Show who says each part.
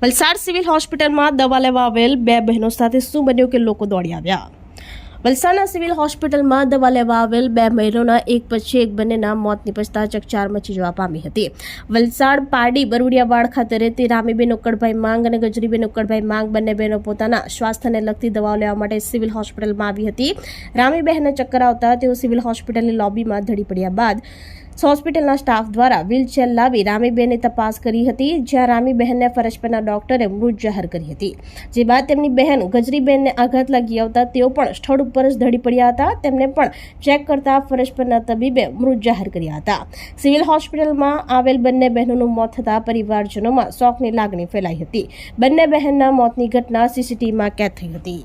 Speaker 1: Valsad civil હોસ્પિટલમાં દવા લેવા આવેલ બે બહેનો સાથે શું બન્યું કે લોકો દોડી આવ્યા? વલસાડના સિવિલ હોસ્પિટલમાં દવા લેવા આવેલ બે બહેનોના એક પછી એક બંનેના મોત નિપજતા ચકચાર મચી જવા પામી હતી. વલસાડ પારડી બરુડિયાવાડ ખાતે રહેતી રામીબેન ઉક્કડભાઈ માંગ અને ગજરીબેન ઉક્કડભાઈ માંગ બંને બહેનો પોતાના સ્વાસ્થ્યને લગતી દવાઓ લેવા માટે સિવિલ હોસ્પિટલમાં આવી હતી. રામીબહેનને ચક્કર આવતા તેઓ સિવિલ હોસ્પિટલની લોબીમાં ધડી પડ્યા બાદ હોસ્પિટલના સ્ટાફ દ્વારા વ્હીલચેર લાવી રામીબેનની તપાસ કરી હતી, જ્યાં રામીબહેનને ફરજ પરના ડોક્ટરે મૃત જાહેર કરી હતી. જે બાદ તેમની બહેન ગજરીબેનને આઘાત લાગી આવતા તેઓ પણ સ્થળ ઉપર જ ધડી પડ્યા હતા. તેમને પણ ચેક કરતા ફરજ પરના તબીબે મૃત જાહેર કર્યા હતા. સિવિલ હોસ્પિટલમાં આવેલ બંને બહેનોનું મોત થતાં પરિવારજનોમાં શોકની લાગણી ફેલાઈ હતી. બંને બહેનના મોતની ઘટના સીસીટીવીમાં કેદ થઈ હતી.